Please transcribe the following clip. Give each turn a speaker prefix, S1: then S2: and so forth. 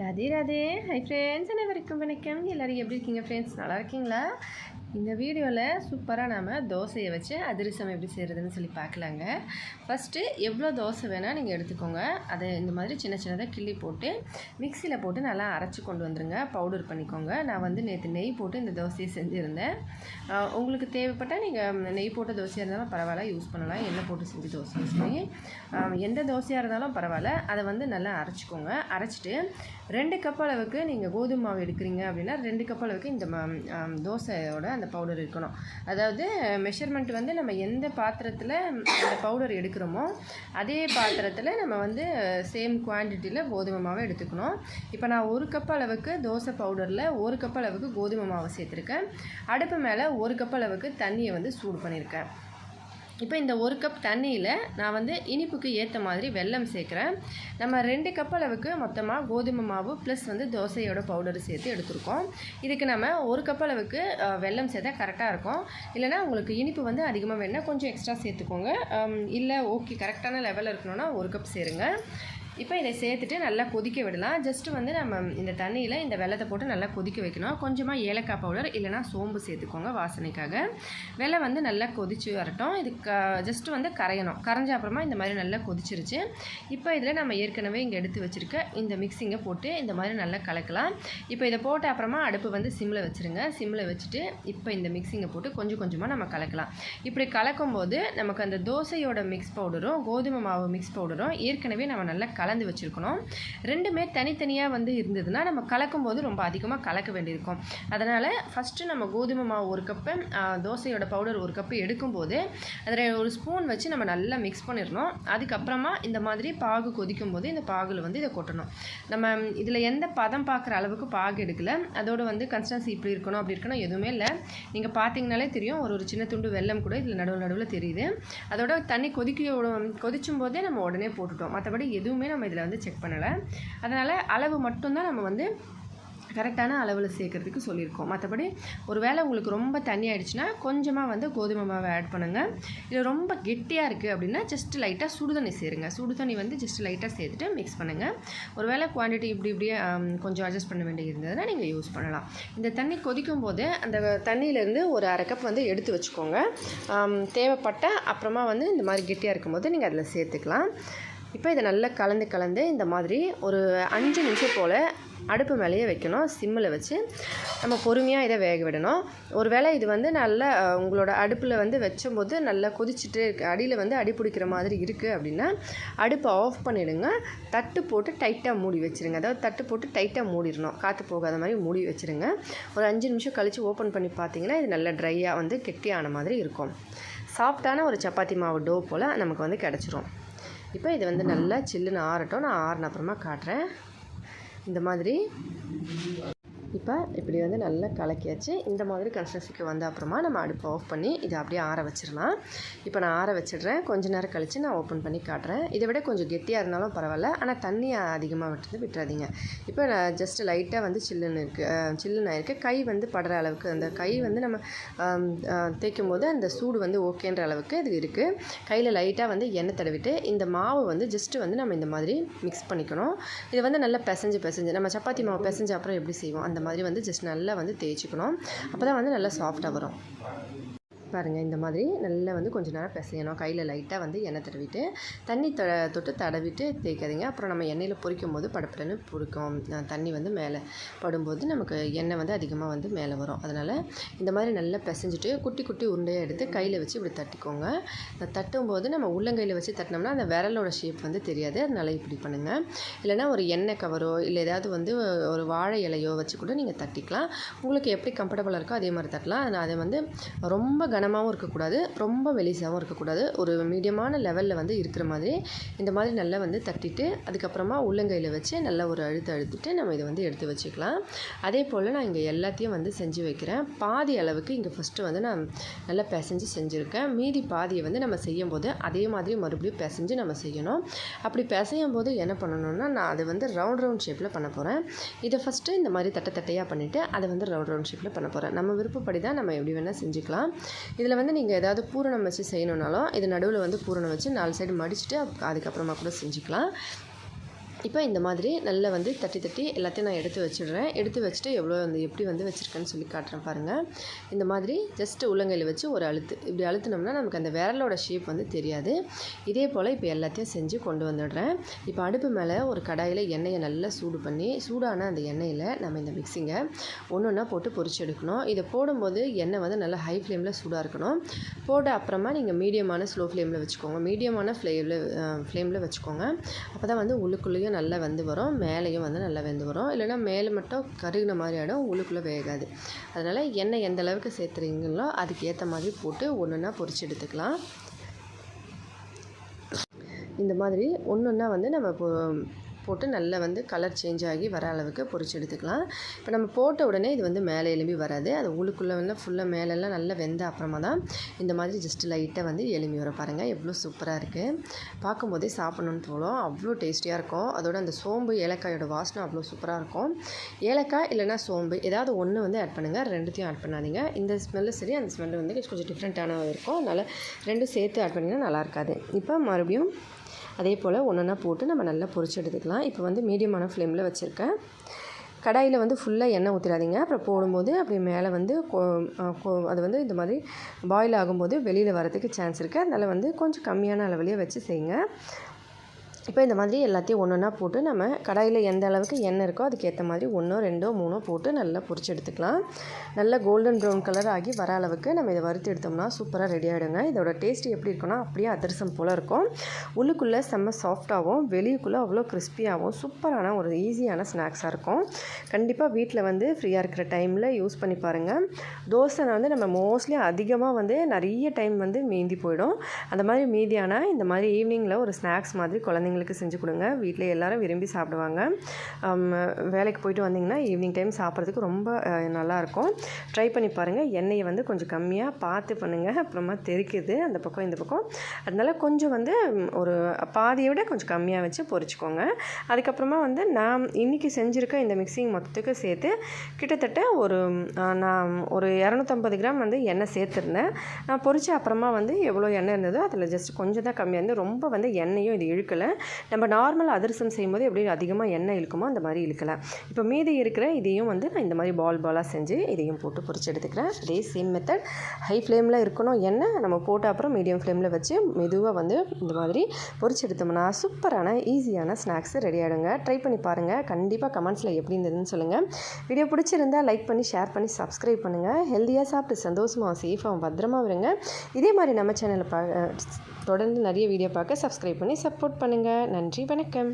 S1: Radhe Radhe. Hi friends அனைவருக்கும் வணக்கம். எல்லோரும் எப்படி இருக்கீங்க ஃப்ரெண்ட்ஸ் நல்லா இருக்கீங்களா? இந்த வீடியோவில் சூப்பராக நாம் தோசையை வச்சு அதிரசம் எப்படி செய்கிறதுன்னு சொல்லி பார்க்கலாங்க. ஃபஸ்ட்டு எவ்வளோ தோசை வேணால் நீங்கள் எடுத்துக்கோங்க. அதை இந்த மாதிரி சின்ன சின்னதாக கிள்ளி போட்டு மிக்சியில் போட்டு நல்லா அரைச்சி கொண்டு வந்துருங்க. பவுடர் பண்ணிக்கோங்க. நான் வந்து நேற்று நெய் போட்டு இந்த தோசையை செஞ்சுருந்தேன். உங்களுக்கு தேவைப்பட்டால் நீங்கள் நெய் போட்ட தோசையாக இருந்தாலும் பரவாயில்ல. யூஸ் பண்ணலாம். எண்ணெய் போட்டு செஞ்சு தோசை யூஸ் பண்ணி. எந்த தோசையாக இருந்தாலும் பரவாயில்ல. அதை வந்து நல்லா அரைச்சிக்கோங்க. அரைச்சிட்டு ரெண்டு கப் அளவுக்கு நீங்கள் கோதுமை மாவு எடுக்கிறீங்க அப்படின்னா ரெண்டு கப் அளவுக்கு இந்த தோசையோட அந்த பவுடர் இருக்கணும். அதாவது மெஷர்மெண்ட் வந்து நம்ம எந்த பாத்திரத்தில் அந்த பவுடர் எடுக்கிறோமோ அதே பாத்திரத்தில் நம்ம வந்து சேம் குவான்டிட்டியில் கோதுமை மாவை எடுத்துக்கணும். இப்போ நான் ஒரு கப் அளவுக்கு தோசை பவுடரில் ஒரு கப் அளவுக்கு கோதுமை மாவை சேர்த்துருக்கேன். அடுப்பு மேலே ஒரு கப் அளவுக்கு தண்ணியை வந்து சூடு பண்ணியிருக்கேன் இப்போ இந்த ஒரு கப் தண்ணியில் நான் வந்து இனிப்புக்கு ஏற்ற மாதிரி வெல்லம் சேர்க்குறேன். நம்ம ரெண்டு கப் அளவுக்கு மொத்தமாக கோதுமை மாவு ப்ளஸ் வந்து தோசையோட பவுடர் சேர்த்து எடுத்திருக்கோம். இதுக்கு நம்ம ஒரு கப் அளவுக்கு வெல்லம் சேர்த்தா கரெக்டாக இருக்கும். இல்லைனா உங்களுக்கு இனிப்பு வந்து அதிகமாக வேணால் கொஞ்சம் எக்ஸ்ட்ரா சேர்த்துக்கோங்க. இல்லை ஓகே கரெக்டான லெவலில் இருக்கணும்னா ஒரு கப் சேருங்க. இப்போ இதை சேர்த்துட்டு நல்லா கொதிக்க விடலாம். ஜஸ்ட் வந்து நம்ம இந்த தண்ணியில் இந்த வெள்ளத்தை போட்டு நல்லா கொதிக்க வைக்கணும். கொஞ்சமாக ஏலக்காய் பவுடர் இல்லைனா சோம்பு சேர்த்துக்கோங்க வாசனைக்காக. வெள்ளை வந்து நல்லா கொதிச்சு வரட்டும். இது க ஜஸ்ட் வந்து கரையணும். கரைஞ்ச அப்புறமா இந்த மாதிரி நல்லா கொதிச்சிருச்சு. இப்போ இதில் நம்ம ஏற்கனவே இங்கே எடுத்து வச்சுருக்க இந்த மிக்சிங்கை போட்டு இந்த மாதிரி நல்லா கலக்கலாம். இப்போ இதை போட்ட அப்புறமா அடுப்பு வந்து சிம்மில் வச்சுருங்க. சிம்மில் வச்சுட்டு இப்போ இந்த மிக்சிங்கை போட்டு கொஞ்சம் கொஞ்சமாக நம்ம கலக்கலாம். இப்படி கலக்கும்போது நமக்கு அந்த தோசையோட மிக்ஸ் பவுடரும் கோதுமை மாவு மிக்ஸ் பவுடரும் ஏற்கனவே நம்ம நல்லா கலந்து வச்சுருக்கணும். ரெண்டுமே தனித்தனியாக வந்து இருந்ததுன்னா நம்ம கலக்கும்போது ரொம்ப அதிகமாக கலக்க வேண்டியிருக்கும். அதனால் ஃபஸ்ட்டு நம்ம கோதுமை மாவு ஒரு கப்பு தோசையோட பவுடர் ஒரு கப்பு எடுக்கும்போது அதில் ஒரு ஸ்பூன் வச்சு நம்ம நல்லா மிக்ஸ் பண்ணிடணும். அதுக்கப்புறமா இந்த மாதிரி பாகு கொதிக்கும் போது இந்த பாகில் வந்து இதை கொட்டணும். நம்ம இதில் எந்த பதம் பார்க்குற அளவுக்கு பாகு எடுக்கல. அதோட வந்து கன்சிஸ்டன்சி இப்படி இருக்கணும் அப்படி இருக்கணும் எதுவுமே இல்லை. நீங்கள் பார்த்தீங்கனாலே தெரியும் ஒரு ஒரு சின்ன துண்டு வெல்லம் கூட இதில் நடுவில் நடுவில் தெரியுது. அதோட தண்ணி கொதிக்க கொதிச்சும் போதே நம்ம உடனே போட்டுட்டோம். மற்றபடி எதுவுமே நம்ம இதில் வந்து செக் பண்ணலை. அதனால் அளவு மட்டும்தான் நம்ம வந்து கரெக்டான அளவில் சேர்க்கறதுக்கு சொல்லியிருக்கோம். மற்றபடி ஒரு வேளை உங்களுக்கு ரொம்ப தண்ணி ஆகிடுச்சுன்னா கொஞ்சமாக வந்து கோதுமை மாவை ஆட் பண்ணுங்கள் இது ரொம்ப கெட்டியாக இருக்குது அப்படின்னா ஜஸ்ட் லைட்டாக சுடுதண்ணி சேருங்க. சுடுதண்ணி வந்து ஜஸ்ட் லைட்டாக சேர்த்துட்டு மிக்ஸ் பண்ணுங்கள் ஒரு வேளை குவான்டிட்டி இப்படி இப்படியே கொஞ்சம் அட்ஜஸ்ட் பண்ண வேண்டியது இருந்ததுன்னா நீங்கள் யூஸ் பண்ணலாம். இந்த தண்ணி கொதிக்கும் போது அந்த தண்ணியிலேருந்து ஒரு அரை கப் வந்து எடுத்து வச்சுக்கோங்க. தேவைப்பட்டால் தேவைப்பட்ட அப்புறமா வந்து இந்த மாதிரி கெட்டியாக இருக்கும்போது நீங்கள் அதில் சேர்த்துக்கலாம். இப்போ இதை நல்லா கலந்து கலந்து இந்த மாதிரி ஒரு அஞ்சு நிமிஷம் போல் அடுப்பு மேலேயே வைக்கணும். சிம்மில் வச்சு நம்ம பொறுமையாக இதை வேக விடணும். ஒரு வேளை இது வந்து நல்லா உங்களோட அடுப்பில் வந்து வச்சும்போது நல்லா கொதிச்சுட்டு இருக்கு. அடியில் வந்து அடி பிடிக்கிற மாதிரி இருக்குது அப்படின்னா அடுப்பை ஆஃப் பண்ணிவிடுங்க தட்டு போட்டு டைட்டாக மூடி வச்சுருங்க. அதாவது தட்டு போட்டு டைட்டாக மூடிடணும். காற்று போகாத மாதிரி மூடி வச்சுருங்க. ஒரு அஞ்சு நிமிஷம் கழித்து ஓப்பன் பண்ணி பார்த்தீங்கன்னா இது நல்லா ட்ரையாக வந்து கெட்டியான மாதிரி இருக்கும். சாஃப்டான ஒரு சப்பாத்தி மாவு டோ போல் நமக்கு வந்து கிடச்சிரும். இப்போ இது வந்து நல்லா சில்லுன்னு ஆறட்டும். நான் ஆறின அப்புறமா காட்டுறேன். இந்த மாதிரி. இப்போ இப்படி வந்து நல்லா கலக்கியாச்சு. இந்த மாதிரி கன்சிஸ்டன்சிக்கு வந்த அப்புறமா நம்ம அடுப்பை ஆஃப் பண்ணி இதை அப்படியே ஆற வச்சிடலாம். இப்போ நான் ஆற வச்சிடுறேன். கொஞ்ச நேரம் கழித்து நான் ஓப்பன் பண்ணி காட்டுறேன். இதை விட கொஞ்சம் கெட்டியாக இருந்தாலும் பரவாயில்ல. ஆனால் தண்ணி அதிகமாக விட்டுறது விட்டுறாதீங்க. இப்போ நான் ஜஸ்ட் லைட்டாக வந்து சில்லுன்னு இருக்குது சில்லுன்னு ஆயிருக்கு. கை வந்து படுற அளவுக்கு அந்த கை வந்து நம்ம தேய்க்கும் போது அந்த சூடு வந்து ஓகேன்ற அளவுக்கு இது இருக்குது கையில் லைட்டாக வந்து எண்ணெய் தடவிட்டு இந்த மாவு வந்து ஜஸ்ட்டு வந்து நம்ம இந்த மாதிரி மிக்ஸ் பண்ணிக்கணும். இது வந்து நல்லா பிசைஞ்சு பிசைஞ்சு நம்ம சப்பாத்தி மாவு பிசைஞ்ச அப்புறம் எப்படி செய்வோம்? அந்த மாதிரி வந்து ஜஸ்ட் நல்லா வந்து தேய்ச்சிக்கணும். அப்போ தான் வந்து நல்லா சாஃப்டாக வரும். பாருங்கள் இந்த மாதிரி நல்லா வந்து கொஞ்சம் நேரம் பிசையணும். கையில் லைட்டாக வந்து எண்ணெய் தடவிட்டு தண்ணி த தொட்டு தடவிட்டு தேய்க்காதீங்க. அப்புறம் நம்ம எண்ணெயில் பொரிக்கும் போது படப்படன்னு பொறிக்கும் தண்ணி வந்து மேலே படும்போது நமக்கு எண்ணெய் வந்து அதிகமாக வந்து மேலே வரும். அதனால் இந்த மாதிரி நல்லா பிசைஞ்சிட்டு குட்டி குட்டி உருண்டையாக எடுத்து கையில் வச்சு இப்படி தட்டிக்கோங்க. தட்டும் போது நம்ம உள்ளங்கையில் வச்சு தட்டினோம்னா அந்த விரலோட ஷேப் வந்து தெரியாது. அதனால் இப்படி பண்ணுங்கள் இல்லைன்னா ஒரு எண்ணெய் கவரோ இல்லை ஏதாவது வந்து ஒரு வாழை இலையோ வச்சு கூட நீங்கள் தட்டிக்கலாம். உங்களுக்கு எப்படி கம்ஃபர்டபுளாக இருக்கோ அதே மாதிரி தட்டலாம். ஆனால் அதை வந்து ரொம்ப கனமாகவும் இருக்கக்கூடாது ரொம்ப வெளிசாகவும் இருக்கக்கூடாது. ஒரு மீடியமான லெவலில் வந்து இருக்கிற மாதிரி இந்த மாதிரி நல்லா வந்து தட்டிட்டு அதுக்கப்புறமா உள்ளங்கையில் வச்சு நல்லா ஒரு அழுத்து அழுத்திட்டு நம்ம இதை வந்து எடுத்து வச்சுக்கலாம். அதே போல் நான் இங்கே எல்லாத்தையும் வந்து செஞ்சு வைக்கிறேன். பாதி அளவுக்கு இங்கே ஃபஸ்ட்டு வந்து நான் நல்லா பிசைஞ்சு செஞ்சுருக்கேன். மீதி பாதியை வந்து நம்ம செய்யும் போது அதே மாதிரி மறுபடியும் பிசைஞ்சு நம்ம செய்யணும். அப்படி பிசையும் போது என்ன பண்ணணும்னா நான் அதை வந்து ரவுண்ட் ரவுண்ட் ஷேப்பில் பண்ண போகிறேன் இதை ஃபஸ்ட்டு இந்த மாதிரி தட்டை தட்டையாக பண்ணிவிட்டு அதை வந்து ரவுண்ட் ரவுண்ட் ஷேப்பில் பண்ண போகிறேன் நம்ம விருப்பப்படி தான் நம்ம எப்படி வேணால் செஞ்சுக்கலாம். இதில் வந்து நீங்கள் ஏதாவது பூரணம் வச்சு செய்யணுன்னாலும் இது நடுவில் வந்து பூரணம் வச்சு நாலு சைடு மடிச்சுட்டு அதுக்கப்புறமா கூட செஞ்சுக்கலாம். இப்போ இந்த மாதிரி நல்லா வந்து தட்டி தட்டி எல்லாத்தையும் நான் எடுத்து வச்சிடுறேன். எடுத்து வச்சுட்டு எவ்வளோ வந்து எப்படி வந்து வச்சுருக்கேன்னு சொல்லி காட்டுறேன் பாருங்கள் இந்த மாதிரி ஜஸ்ட்டு உள்ளங்கையில் வச்சு ஒரு அழுத்து. இப்படி அழுத்தினோம்னா நமக்கு அந்த விரலோட ஷேப் வந்து தெரியாது. இதே போல் இப்போ எல்லாத்தையும் செஞ்சு கொண்டு வந்துடுறேன். இப்போ அடுப்பு மேலே ஒரு கடாயில் எண்ணெயை நல்லா சூடு பண்ணி சூடான அந்த எண்ணெயில் நம்ம இந்த மிக்சிங்கை ஒன்று ஒன்றா போட்டு பொறிச்சு எடுக்கணும். இதை போடும்போது எண்ணெய் வந்து நல்லா ஹை ஃப்ளேமில் சூடாக இருக்கணும். போட அப்புறமா நீங்கள் மீடியமான ஸ்லோ ஃப்ளேமில் வச்சுக்கோங்க. மீடியமான ஃப்ளேமில் ஃப்ளேமில் வச்சுக்கோங்க. அப்போ தான் வந்து உள்ளுக்குள்ளேயும் நல்லா வெந்து வரும் மேலேயும் வந்து நல்லா வெந்து வரும். இல்லைன்னா மேலே மட்டும் கருகின மாதிரி ஆகிடும் உள்ளுக்குள்ளே வேகாது. அதனால் எண்ணெய் எந்த அளவுக்கு சேர்த்துறீங்களோ அதுக்கு ஏற்ற மாதிரி போட்டு ஒன்று ஒன்றா பொரிச்சு எடுத்துக்கலாம். இந்த மாதிரி ஒன்று ஒன்றா வந்து நம்ம இப்போ போட்டு நல்லா வந்து கலர் சேஞ்ச் ஆகி வர அளவுக்கு பொரிச்சு எடுத்துக்கலாம். இப்போ நம்ம போட்ட உடனே இது வந்து மேலே எலும்பி வராது. அது உள்ளுக்குள்ளே வந்து ஃபுல்லாக மேலெல்லாம் நல்லா வெந்த அப்புறமா தான் இந்த மாதிரி ஜஸ்ட் லைட்டாக வந்து எலும்பி வர பாருங்கள் எவ்வளோ சூப்பராக இருக்குது பார்க்கும்போதே சாப்பிட்ணுன்னு தோணும். அவ்வளோ டேஸ்டியாக இருக்கும். அதோட அந்த சோம்பு ஏலக்காயோட வாசனை அவ்வளோ சூப்பராக இருக்கும். ஏலக்காய் இல்லைனா சோம்பு ஏதாவது ஒன்று வந்து ஆட் பண்ணுங்கள் ரெண்டுத்தையும் ஆட் பண்ணாதீங்க. இந்த ஸ்மெல்லு சரி அந்த ஸ்மெல்லு வந்து கொஞ்சம் டிஃப்ரெண்ட்டான இருக்கும். அதனால் ரெண்டும் சேர்த்து ஆட் பண்ணிங்கன்னா நல்லா இருக்காது. இப்போ மறுபடியும் அதே போல் ஒன்றா போட்டு நம்ம நல்லா பொரிச்சு எடுத்துக்கலாம். இப்போ வந்து மீடியமான ஃப்ளேமில் வச்சுருக்கேன். கடாயில் வந்து ஃபுல்லாக எண்ணெய் ஊற்றிடாதீங்க அப்புறம் போடும்போது அப்படி மேலே வந்து அது வந்து இந்த மாதிரி பாயில் ஆகும்போது வெளியில் வரதுக்கு சான்ஸ் இருக்குது அதனால் வந்து கொஞ்சம் கம்மியான அளவுலேயே வச்சு செய்யுங்க. இப்போ இந்த மாதிரி எல்லாத்தையும் ஒன்று ஒன்றா போட்டு நம்ம கடாயில் எந்த அளவுக்கு எண்ணெய் இருக்கோ அதுக்கேற்ற மாதிரி ஒன்றோ ரெண்டோ மூணோ போட்டு நல்லா பொரிச்சு எடுத்துக்கலாம். நல்லா கோல்டன் ப்ரௌன் கலர் ஆகி வர அளவுக்கு நம்ம இதை வறுத்து எடுத்தோம்னா சூப்பராக ரெடி ஆகிடுங்க இதோட டேஸ்ட் எப்படி இருக்குன்னா அப்படியே அதிரசம் போல் இருக்கும். உள்ளுக்குள்ளே செம்ம சாஃப்டாகவும் வெளியுக்குள்ளே அவ்வளோ கிறிஸ்பியாகவும் சூப்பரான ஒரு ஈஸியான ஸ்நாக்ஸாக இருக்கும். கண்டிப்பாக வீட்டில் வந்து ஃப்ரீயாக இருக்கிற டைமில் யூஸ் பண்ணி பாருங்கள் தோசை வந்து நம்ம மோஸ்ட்லி அதிகமாக வந்து நிறைய டைம் வந்து மீந்தி போயிடும். அந்த மாதிரி மீதியானால் இந்த மாதிரி ஈவினிங்கில் ஒரு ஸ்நாக்ஸ் மாதிரி குழந்தைங்க குழந்தைங்களுக்கு செஞ்சு கொடுங்க. வீட்டில் எல்லோரும் விரும்பி சாப்பிடுவாங்க. வேலைக்கு போயிட்டு வந்திங்கன்னா ஈவினிங் டைம் சாப்பிட்றதுக்கு ரொம்ப நல்லாயிருக்கும். ட்ரை பண்ணி பாருங்கள் எண்ணெயை வந்து கொஞ்சம் கம்மியாக பார்த்து பண்ணுங்கள் அப்புறமா தெரிக்குது அந்த பக்கம் இந்த பக்கம். அதனால் கொஞ்சம் வந்து ஒரு பாதியை விட கொஞ்சம் கம்மியாக வச்சு பொறிச்சிக்கோங்க. அதுக்கப்புறமா வந்து நான் இன்றைக்கி செஞ்சுருக்க இந்த மிக்சிங் மொத்தத்துக்கு சேர்த்து கிட்டத்தட்ட ஒரு நான் ஒரு இரநூத்தம்பது கிராம் வந்து எண்ணெய் சேர்த்துருந்தேன். நான் பொரிச்ச அப்புறமா வந்து எவ்வளோ எண்ணெய் இருந்ததோ அதில் ஜஸ்ட் கொஞ்சம் தான் கம்மியாக இருந்து ரொம்ப வந்து எண்ணெயும் இது இழுக்கலை. நம்ம நார்மல் அதிரசம் செய்யும்போது எப்படி அதிகமாக எண்ணெய் இழுக்குமோ அந்த மாதிரி இழுக்கலாம். இப்போ மீதி இருக்கிற இதையும் வந்து நான் இந்த மாதிரி பால் பாலாக செஞ்சு இதையும் போட்டு பொறிச்சு எடுத்துக்கிறேன். அதே சேம் மெத்தட் ஹை ஃப்ளேமில் இருக்கணும் எண்ணெய். நம்ம போட்ட அப்புறம் மீடியம் ஃப்ளேமில் வச்சு மெதுவாக வந்து இந்த மாதிரி பொறிச்சு எடுத்தோம்னா சூப்பரான ஈஸியான ஸ்நாக்ஸ் ரெடி ஆகிடுங்க ட்ரை பண்ணி பாருங்கள் கண்டிப்பாக கமெண்ட்ஸில் எப்படி இருந்ததுன்னு சொல்லுங்கள் வீடியோ பிடிச்சிருந்தால் லைக் பண்ணி ஷேர் பண்ணி சப்ஸ்கிரைப் பண்ணுங்கள் ஹெல்த்தியாக சாப்பிட்டு சந்தோஷமாக சேஃபாக பத்திரமா வருங்க இதே மாதிரி நம்ம சேனலை பா தொடர்ந்து நிறைய வீடியோ பார்க்க சப்ஸ்கிரைப் பண்ணி சப்போர்ட் பண்ணுங்கள் நன்றி வணக்கம்.